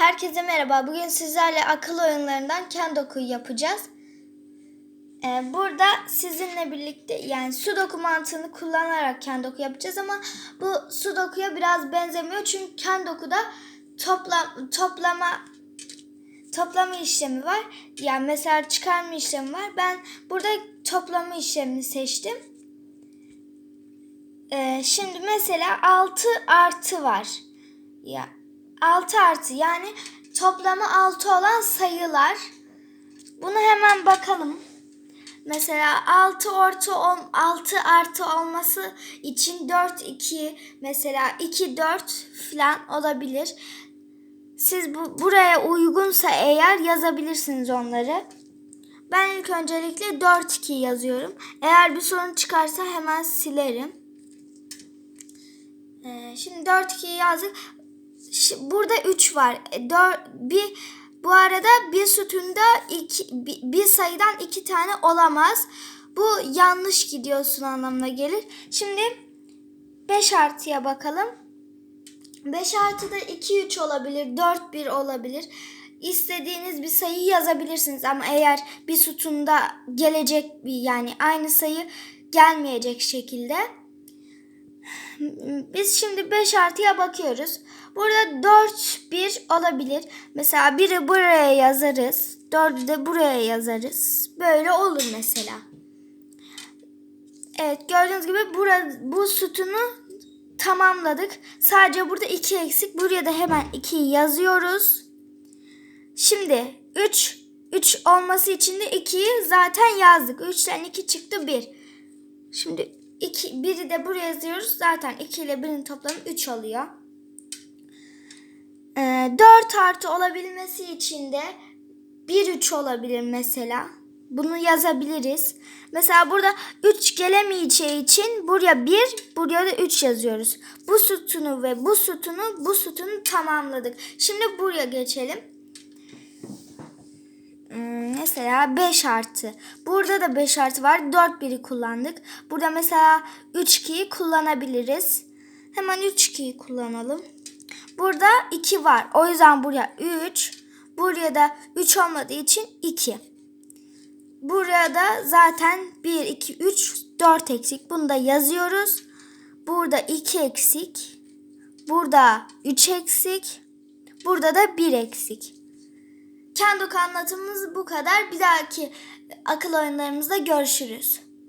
Herkese merhaba. Bugün sizlerle akıl oyunlarından Kendoku yapacağız. Ee, burada sizinle birlikte yani Sudoku mantığını kullanarak Kendoku yapacağız ama bu Sudoku'ya biraz benzemiyor. Çünkü Kendoku'da topla, toplama toplama işlemi var. Yani mesela çıkarma işlemi var. Ben burada toplama işlemini seçtim. Ee, şimdi mesela 6 artı var. Ya 6 artı yani toplamı 6 olan sayılar. Bunu hemen bakalım. Mesela 6 orta 6 artı olması için 4 2 mesela 2 4 falan olabilir. Siz bu buraya uygunsa eğer yazabilirsiniz onları. Ben ilk öncelikle 4 2 yazıyorum. Eğer bir sorun çıkarsa hemen silerim. Ee, şimdi 4 2 yazdık. Burada 3 var. E, dör- bir bu arada bir sütunda iki, bir, sayıdan iki tane olamaz. Bu yanlış gidiyorsun anlamına gelir. Şimdi 5 artıya bakalım. 5 artı da 2 3 olabilir, 4 1 olabilir. İstediğiniz bir sayı yazabilirsiniz ama eğer bir sütunda gelecek bir yani aynı sayı gelmeyecek şekilde biz şimdi 5 artıya bakıyoruz. Burada 4 1 olabilir. Mesela biri buraya yazarız. 4'ü de buraya yazarız. Böyle olur mesela. Evet gördüğünüz gibi bura, bu sütunu tamamladık. Sadece burada 2 eksik. Buraya da hemen 2'yi yazıyoruz. Şimdi 3 3 olması için de 2'yi zaten yazdık. 3'ten 2 çıktı 1. Şimdi 2 biri de buraya yazıyoruz. Zaten 2 ile 1'in toplamı 3 oluyor. Ee, 4 artı olabilmesi için de 1 3 olabilir mesela. Bunu yazabiliriz. Mesela burada 3 gelemeyeceği için buraya 1, buraya da 3 yazıyoruz. Bu sütunu ve bu sütunu, bu sütunu tamamladık. Şimdi buraya geçelim. Hmm, mesela 5 artı. Burada da 5 artı var. 4 biri kullandık. Burada mesela 3 2'yi kullanabiliriz. Hemen 3 2'yi kullanalım. Burada 2 var. O yüzden buraya 3. Buraya da 3 olmadığı için 2. Buraya da zaten 1, 2, 3, 4 eksik. Bunu da yazıyoruz. Burada 2 eksik. Burada 3 eksik. Burada da 1 eksik. Kendok anlatımımız bu kadar. Bir dahaki akıl oyunlarımızda görüşürüz.